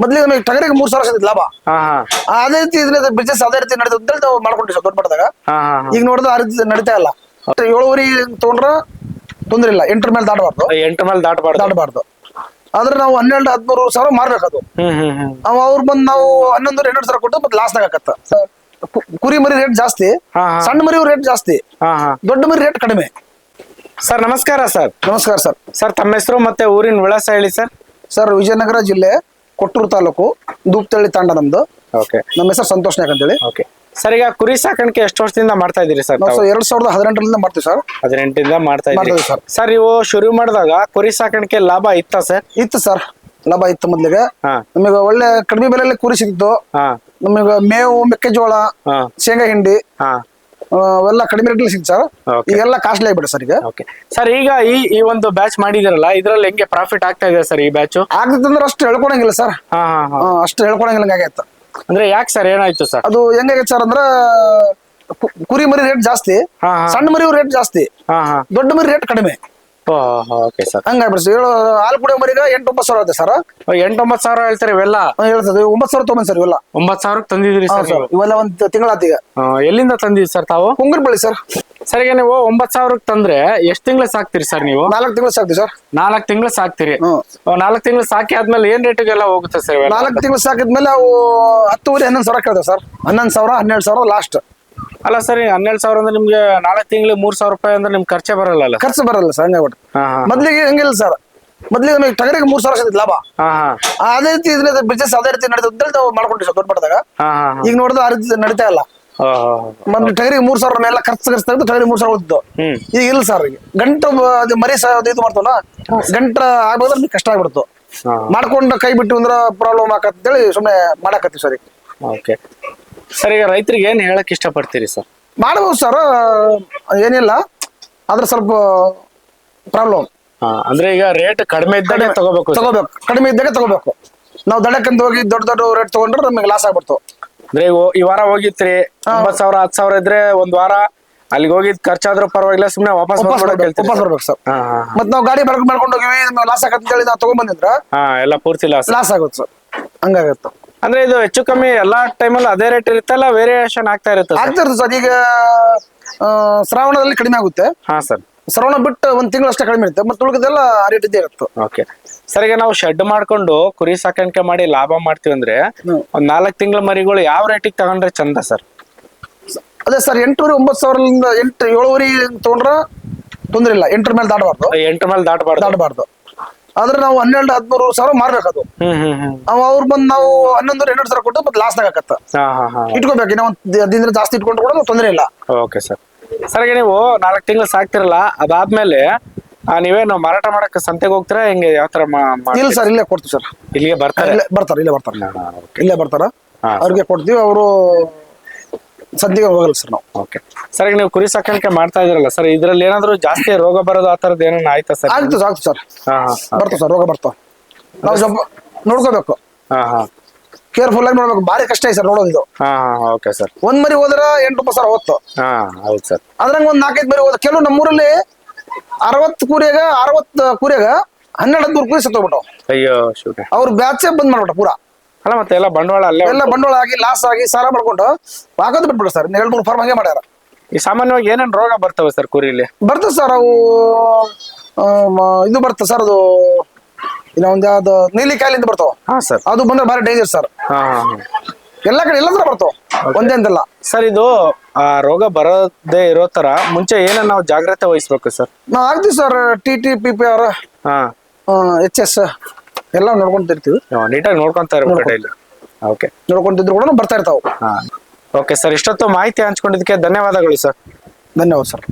ಮೊದ್ಲಿಗೆ ನಮಗೆ ಟಗರಿಗೆ ಮೂರ್ ಸಾವಿರ ಲಾಭ. ಹಾ ಹಾ. ಅದೇ ರೀತಿ ಇದ್ರೆ ಬಿಸ್ನೆಸ್ ಅದೇ ರೀತಿ ನಡೀತದೆ. ಅಂತ ಹೇಳಿ ನಾವು ಮಾಡ್ಕೊಂಡಿವಿ ಸರ್ ದೊಡ್ಡ ಮಟ್ಟದಾಗ. ಹಾ ಹಾ ಈಗ ನೋಡಿದ್ರೆ ಆ ರೀತಿ ನಡೀತಾ ಇಲ್ಲ. ಏಳುವರಿ ತಗೊಂಡ್ರ ತೊಂದ್ರೆ ಇಲ್ಲ. ಎಂಟರ ಮೇಲೆ ದಾಟಬಾರ್ದು. ಎಂಟು ಮೇಲೆ ದಾಟಬಾರ್ದು. ದಾಟಬಾರ್ದು. ಆದ್ರೆ ನಾವು ಹನ್ನೆರಡು ಹದಿಮೂರು ಸಾವಿರ ಮಾರ್ಬೇಕದು. ಹ್ಮ್ ಹ್ಮ್ ಹ್ಮ್. ಅವ ಅವ್ರು ಬಂದು ನಾವು ಹನ್ನೊಂದು ಹನ್ನೆರಡು ಸಾವಿರ ಕೊಟ್ಟು ಮತ್ತೆ ಲಾಸ್ನಾಗ ಆಗತ್ತ ಕುರಿ ಮರಿ ರೇಟ್ ಜಾಸ್ತಿ ಹಾ ಹಾ. ಸಣ್ಣ ಮರಿ ರೇಟ್ ಜಾಸ್ತಿ ಹಾ ಹಾ. ದೊಡ್ಡ ಮರಿ ರೇಟ್ ಕಡಿಮೆ. ಸರ್ ನಮಸ್ಕಾರ ಸರ್. ನಮಸ್ಕಾರ ಸರ್. ಸರ್ ತಮ್ಮ ಹೆಸರು ಮತ್ತೆ ಊರಿನ ವಿಳಾಸ ಹೇಳಿ ಸರ್. ಸರ್ ವಿಜಯನಗರ ಜಿಲ್ಲೆ ಕೊಟ್ಟೂರು ತಾಲೂಕು ದೂಪ್ತಳ್ಳಿ ತಾಂಡ ನಮ್ದು. ಓಕೆ ನಮ್ಮ ಹೆಸರು ಸಂತೋಷ್ ನಾಯಕ್ ಅಂತೇಳಿ. ಓಕೆ ಸರ್ ಈಗ ಕುರಿ ಸಾಕಾಣಿಕೆ ಎಷ್ಟು ವರ್ಷದಿಂದ ಮಾಡ್ತಾ ಇದೀರಿ ಸರ್ ನಾವು ಸರ್ ಎರಡ್ ಸಾವಿರದ ಹದಿನೆಂಟರಿಂದ ಮಾಡ್ತೀವಿ ಸರ್ ಹದಿನೆಂಟಿಂದ ಮಾಡ್ತಾ ಇದ್ದೀರಿ. ಇದ್ದೀವಿ ಸರ್ ನೀವು ಶುರು ಮಾಡಿದಾಗ ಕುರಿ ಸಾಕಾಣಿಕೆ ಲಾಭ ಇತ್ತಾ ಸರ್ ಇತ್ತು ಸರ್ ಲಾಭ ಇತ್ತು ಮೊದ್ಲಿಗೆ. ಹಾ. ನಮಗೆ ಒಳ್ಳೆ ಕಡಿಮೆ ಬೆಲೆಯಲ್ಲಿ ಕುರಿ ಸಿಕ್ತು ಹಾ. ನಮಗೆ ಮೇವು ಮೆಕ್ಕೆಜೋಳ ಹಾ. ಶೇಂಗಾ ಹಿಂಡಿ ಹಾ. ಅವೆಲ್ಲ ಕಡಿಮೆ ರೇಟ್ ಸಿಗುತ್ತೆ ಸರ್. ಈಗೆಲ್ಲ ಕಾಸ್ಟ್ಲಿ ಆಗ್ಬಿಟ್ಟೆ ಸರ್ ಈಗ. ಓಕೆ ಸರ್ ಈಗ ಈ ಈ ಒಂದು ಬ್ಯಾಚ್ ಮಾಡಿದಿರಲ್ಲ ಇದ್ರಲ್ಲಿ ಹೆಂಗೆ ಪ್ರಾಫಿಟ್ ಆಗ್ತಾ ಇದೆ ಸರ್ ಈ ಬ್ಯಾಚ್ ಆಗ್ತದಂದ್ರೆ ಅಷ್ಟು ಹೇಳ್ಕೊಳಂಗಿಲ್ಲ ಸರ್ ಅಷ್ಟು ಹೇಳ್ಕೊಳಂಗಿಲ್ಲ ಹಂಗಾಗೈತೆ ಅಂದ್ರೆ ಯಾಕೆ ಸರ್ ಏನಾಯ್ತು ಸರ್ ಅದು ಹೆಂಗಾಗೈತೆ ಸರ್ ಅಂದ್ರೆ ಕುರಿ ಮರಿ ರೇಟ್ ಜಾಸ್ತಿ ಸಣ್ಣ ಮರಿ ರೇಟ್ ಜಾಸ್ತಿ ದೊಡ್ಡ ಮರಿ ರೇಟ್ ಕಡಿಮೆ. ಓಕೆ ಸರ್ ಹಂಗಾಗ್ಬಿಡ್ತು ಏಳು ಹಾಲು ಕುಡಿಯೋ ಮರಿಗ ಎಂಟು ಒಂಬತ್ತು ಸಾವಿರ ಆಗುತ್ತೆ ಸರ್ ಎಂಟೊಂಬತ್ತು ಸಾವಿರ ಹೇಳ್ತಾರೆ ಇವೆಲ್ಲ? ಹೇಳ್ತದೆ. ಒಂಬತ್ತು ಸಾವಿರ ತೊಗೊಂಬಂದ್ ಸರ್ ಇವೆಲ್ಲ. ಒಂಬತ್ತು ಸಾವಿರಕ್ಕೆ ತಂದಿದ್ರಿ ಸರ್ ಸರ್ ಇವೆಲ್ಲ ಒಂದು ತಿಂಗಳಾತ ಈಗ ಎಲ್ಲಿಂದ ತಂದಿದ್ರಿ ಸರ್ ತಾವು? ಕುಂಗರ್ ಬಳಿ ಸರ್ ಸರ್ ಈಗ ನೀವು ಒಂಬತ್ತು ಸಾವಿರಕ್ಕೆ ತಂದ್ರೆ ಎಷ್ಟು ತಿಂಗಳು ಸಾಕ್ತೀರಿ ಸರ್ ನೀವು? ನಾಲ್ಕು ತಿಂಗಳು ಸಾಕ್ತೀವಿ ಸರ್ ನಾಲ್ಕು ತಿಂಗಳು ಸಾಕ್ತೀರಿ. ಹ್ಮ್. ನಾಲ್ಕು ತಿಂಗಳು ಸಾಕಿ ಆದ್ಮೇಲೆ ಏನ್ ರೇಟಿಗೆಲ್ಲ ಹೋಗುತ್ತೆ ಸರ್ ಇವೆಲ್ಲ? ನಾಲ್ಕು ತಿಂಗಳು ಸಾಕಿದ್ಮೇಲೆ ಅವು ಹತ್ತುವರೆ ಹನ್ನೊಂದು ಸಾವಿರ ಕೇಳ್ತೇವೆ ಸರ್ ಹನ್ನೊಂದು ಸಾವಿರ ಹನ್ನೆರಡು ಸಾವಿರ ಲಾಸ್ಟ್. ಅಲ್ಲ ಸರ್ ಹನ್ನೆರಡು ಸಾವಿರ ಅಂದ್ರೆ ನಿಮ್ಗೆ ನಾಲ್ಕು ತಿಂಗಳಿಗೆ ಮೂರ್ ಸಾವಿರ ರೂಪಾಯಿ ಅಂದ್ರೆ ನಿಮ್ಗೆ ಖರ್ಚೆ ಬರಲ್ಲ ಅಲ್ಲ ಖರ್ಚು ಬರಲ್ಲ ಸರ್ ಹಂಗೆ ಹಾ ಹಾ ಮೊದ್ಲಿಗೆ ಹಂಗಿಲ್ಲ ಸರ್. ಮೊದ್ಲಿಗೆ ನಮಗೆ ಟಗರಿಗೆ ಮೂರ್ ಸಾವಿರ ಸಿಗುತ್ತೆ ಲಾಭ. ಹಾ ಹಾ. ಆ, ಅದೇ ರೀತಿ ಇದ್ರೆ ಬಿಸ್ನೆಸ್ ಅದೇ ರೀತಿ ನಡೀತದೆ. ಅಂತ ಹೇಳಿ ನಾವು ಮಾಡ್ಕೊಂಡಿವಿ ಸರ್ ದೊಡ್ಡ ಮಟ್ಟದಾಗ ಹಾ ಹಾ. ಈಗ ನೋಡಿದ್ರೆ ಆ ರೀತಿ ನಡೀತಾ ಇಲ್ಲ. ಹಾ ಹಾ ಮೊದ್ಲು ಟಗರಿಗೆ ಮೂರ್ ಸಾವಿರ ಮೇಲೆ ಖರ್ಚು ಖರ್ಚು ತೆಗೆದು ಟಗರಿಗೆ ಮೂರ್ ಸಾವಿರ ಹ್ಮ್. ಈಗ ಇಲ್ಲ ಸರ್ ಈಗ. ಗಂಟು ಬ- ಅದು ಮರಿ ಸ ಅದು ಇದು ಮಾಡ್ತಾವಲ್ಲ ಗಂಟ ಆಗ್ಬೋದ್ರೆ ನಮ್ಗೆ ಕಷ್ಟ ಆಗ್ಬಿಡ್ತು. ಹಾ. ಮಾಡ್ಕೊಂಡು ಕೈ ಬಿಟ್ಟು ಅಂದ್ರೆ ಪ್ರಾಬ್ಲಮ್ ಆಕತ್ತೇಳಿ ಸುಮ್ಮನೆ ಮಾಡಾಕತ್ತೀವಿ ಸರ್ ಓಕೆ. ಸರ್ ಈಗ ರೈತರಿಗೆ ಏನ್ ಹೇಳಕ್ ಇಷ್ಟಪಡ್ತೀರಿ ಸರ್? ಮಾಡ್ಬೋದು ಸರ್ ಏನಿಲ್ಲ. ಆದ್ರೆ ಸ್ವಲ್ಪ ಪ್ರಾಬ್ಲಮ್ ಹಾ ಅಂದ್ರೆ ಈಗ ರೇಟ್ ಕಡಿಮೆ ಇದ್ದಾಗ ತಗೋಬೇಕು sir. ತಗೋಬೇಕು. ಕಡಿಮೆ ಇದ್ದಾಗ ತಗೋಬೇಕು. ನಾವು ದಡಕ್ಕಂತ ಹೋಗಿ ದೊಡ್ಡ ದೊಡ್ಡ ರೇಟ್ ತಗೊಂಡ್ರೆ ನಮಗೆ ಲಾಸ್ ಆಗ್ಬಿಡ್ತು. ಅಂದ್ರೆ ಈ- ಈ ವಾರ ಹೋಗಿತ್ರಿ ಒಂಬತ್ ಸಾವಿರ ಹತ್ತು ಸಾವಿರ ಇದ್ರೆ ಒಂದ್ ವಾರ ಅಲ್ಲಿಗೆ ಹೋಗಿದ್ ಖರ್ಚಾದ್ರೂ ಪರವಾಗಿಲ್ಲ ಸುಮ್ನೆ ವಾಪಸ್ ವಾಪಸ್ ಬಂದ್ಬಿಡಕ್ ಬರ್ಬೇಕು ಹೇಳ್ತೀರಿ ವಾಪಸ್ ಬರ್ಬೇಕು ಸರ್. ಹಾ ನಾವು ಗಾಡಿ ಬಳಕೆ ಮಾಡ್ಕೊಂಡು ಹೋಗಿ ನಮ್ಗೆ ಲಾಸ್ ಆಗತ್ತೆ ಅಂತೇಳಿ ನಾವು ತಗೊಂಡ್ಬಂದಿದ್ರ ಹಾ ಎಲ್ಲ ಪೂರ್ತಿ ಲಾಸ್ ಲಾಸ್ ಆಗುತ್ತೆ ಸರ್. ಹಂಗಾಗತ್ತೆ. ಅಂದ್ರೆ ಇದು ಹೆಚ್ಚು ಕಮ್ಮಿ ಎಲ್ಲಾ ಟೈಮಲ್ಲಿ ಅದೇ ರೇಟ್ ಇರುತ್ತಲ್ಲ ವೇರಿಯೇಷನ್ ಆಗ್ತಾ ಇರುತ್ತೆ? ಆಗ್ತಾ ಇರ್ತದೆ ಸರ್ ಈಗ ಆ, ಶ್ರಾವಣದಲ್ಲಿ ಕಡಿಮೆ ಆಗುತ್ತೆ. ಹಾ ಸರ್ ಶ್ರವಣ ಬಿಟ್ಟು ಒಂದ್ ತಿಂಗಳು ಅಷ್ಟೇ ಕಡಿಮೆ ಇರುತ್ತೆ. ಮತ್ತೆ ಉಳಿದೆಲ್ಲ ರೇಟ್ ಇದ್ದೇ ಇರುತ್ತೆ. ಓಕೆ ಸರ್ ಈಗ ನಾವು ಶೆಡ್ ಮಾಡ್ಕೊಂಡು ಕುರಿ ಸಾಕಾಣಿಕೆ ಮಾಡಿ ಲಾಭ ಮಾಡ್ತೀವಿ ಅಂದ್ರೆ ಹ್ಮ್. ಒಂದ್ ನಾಲ್ಕು ತಿಂಗಳ ಮರಿಗಳು ಯಾವ ರೇಟಿಗೆ ತಗೊಂಡ್ರೆ ಚಂದ ಸರ್ ಅದೇ ಸರ್ ಎಂಟೂವರೆ ಒಂಬತ್ತು ಸಾವಿರದಿಂದ ಎಂಟು ಏಳುವರೆ ತಗೊಂಡ್ರ ತೊಂದ್ರೆ ಇಲ್ಲ. ಎಂಟರ ಮೇಲೆ ದಾಟಬಾರ್ದು. ಎಂಟು ಮೇಲೆ ದಾಟಬಾರ್ದು. ದಾಟಬಾರ್ದು. ಆದ್ರೆ ನಾವು ಹನ್ನೆರಡು ಹದಿಮೂರು ಸಾವಿರ ಮಾರ್ಬೇಕದು. ಅವ ಅವ್ರು ಬಂದು ನಾವು ಹನ್ನೊಂದು ಹನ್ನೆರಡು ಸಾವಿರ ಕೊಟ್ಟು ಮತ್ತೆ ಲಾಸ್ಟ್ ಆಗತ್ತ ಇಟ್ಕೋಬೇಕು ಇನ್ನ ಒಂದ್ ಹದಿನೈದು ದಿನ ಜಾಸ್ತಿ ಇಟ್ಕೊಂಡು ಕೂಡ ತೊಂದರೆ ಇಲ್ಲ. ಓಕೆ ಸರ್ ಸರ್ ಈಗ ನೀವು ನಾಲ್ಕು ತಿಂಗಳು ಸಾಕ್ತಿರಲ್ಲ ಅದಾದ್ಮೇಲೆ ಆ, ನೀವೇನು ಮಾರಾಟ ಮಾಡಕ್ಕೆ ಸಂತೆಗೆ ಹೋಗ್ತೀರಾ ಹೆಂಗೆ ಯಾವ ತರ ಇಲ್ಲ ಸರ್ ಇಲ್ಲೇ ಕೊಡ್ತೀವಿ ಸರ್ ಇಲ್ಲಿಗೆ ಬರ್ತಾರೆ? ಇಲ್ಲೇ ಬರ್ತಾರೆ ಇಲ್ಲೇ ಬರ್ತಾರೆ. ಇಲ್ಲೇ ಬರ್ತಾರ. ಅವ್ರಿಗೆ ಕೊಡ್ತೀವಿ ಅವರು ಸದ್ಯಗೆ ಹೋಗಲ್ಲ ಸರ್ ನಾವು. ಓಕೆ ಸರ್ ಈಗ ನೀವು ಕುರಿ ಸಾಕಾಣಿಕೆ ಮಾಡ್ತಾ ಇದ್ರಲ್ಲ ಸರ್ ಇದ್ರಲ್ಲಿ ಏನಾದ್ರು ಜಾಸ್ತಿ ರೋಗ ಬರೋದು ಆ ತರದ್ ಏನಾನ ಆಯ್ತಾ ಸರ್ ಆಗ್ತದೆ ಸಾಕು ಸರ್ ಹಾ ಸರ್ ರೋಗ ಬರ್ತಾವ ನಾವು ಸ್ವಲ್ಪ ನೋಡ್ಕೋಬೇಕು. ಹಾ ಹಾ. ಕೇರ್ಫುಲ್ ಆಗಿ ನೋಡ್ಬೇಕು. ಭಾರಿ ಕಷ್ಟ ಐತೆ ಸರ್ ನೋಡೋದು ಇದು. ಹಾ ಹಾ ಓಕೆ ಸರ್ ಒಂದ್ ಮರಿ ಹೋದ್ರ ಎಂಟು ರೂಪಾಯಿ ಸಾವಿರ ಹೋಗ್ತು. ಹಾ ಹೌದು ಸರ್ ಅದ್ರಂಗ ಒಂದ್ ನಾಲ್ಕೈದು ಮರಿ ಹೋದ ಕೆಲವು ನಮ್ಮೂರಲ್ಲಿ ಅರವತ್ ಕೂರಿಯಾಗ ಅರವತ್ ಕೂರಿಯಾಗ ಹನ್ನೆರಡು ಹದಿಮೂರು ಕೂರಿ ಸತ್ತೋಗ್ಬಿಟ್ಟು ಅಯ್ಯೋ ಅವ್ರ ಬ್ಯಾಚೆ ಬಂದ್ ಮಾಡ್ಬಿಟ್ಟ ಪೂರಾ. ಅಲ್ಲ ಮತ್ತೆ ಎಲ್ಲ ಬಂಡವಾಳ ಅಲ್ಲೇ ಎಲ್ಲ ಬಂಡವಾಳ ಆಗಿ ಲಾಸ್ ಆಗಿ ಸಾಲ ಮಾಡ್ಕೊಂಡು ಹಾಕೋದು ಬಿಟ್ಬಿಡು ಸರ್ ಎರಡು ಮೂರು ಫಾರ್ಮ್ ಹಂಗೆ ಮಾಡ್ಯಾರ. ಈ ಸಾಮಾನ್ಯವಾಗಿ ಏನೇನ್ ರೋಗ ಬರ್ತವೆ ಸರ್ ಕುರಿಲಿ? ಬರ್ತದೆ ಸರ್ ಅವು ಆ, ಮ- ಇದು ಬರ್ತದೆ ಸರ್ ಅದು ಇನ್ನ ಒಂದು ಯಾವ್ದು ನೀಲಿ ಕಾಯಿಲಿಂದ ಬರ್ತಾವ. ಹಾ ಸರ್ ಅದು ಬಂದ್ರೆ ಭಾರಿ ಡೇಂಜರ್ ಸರ್ ಹಾ ಹಾ ಹಾ. ಎಲ್ಲ ಕಡೆ ಎಲ್ಲ ತರ ಬರ್ತಾವ ಒಂದೇ ಅಂತಲ್ಲ ಸರ್ ಇದು ಆ ರೋಗ ಬರದೆ ಇರೋ ತರ ಮುಂಚೆ ಏನನ್ನ ನಾವು ಜಾಗ್ರತೆ ವಹಿಸ್ಬೇಕು ಸರ್ ನಾವು ಆಗ್ತೀವಿ sir T T P P R ಹಾ. ಎಚ್ ಎಸ್ ಎಲ್ಲ ನೋಡ್ಕೊಂತಿರ್ತೀವಿ ನೀಟಾಗಿ ನೋಡ್ಕೊಂತ ಇರ್ಬೇಕು ಡೈಲಿ. ಓಕೆ. ನೋಡ್ಕೊಂತಿದ್ರು ಕೂಡ ಬರ್ತಾ ಇರ್ತಾವೆ. ಓಕೆ ಸರ್ ಇಷ್ಟೊತ್ತು ಮಾಹಿತಿ ಹಂಚ್ಕೊಂಡಿದ್ದಕ್ಕೆ ಧನ್ಯವಾದಗಳು ಸರ್. ಧನ್ಯವಾದ ಸರ್.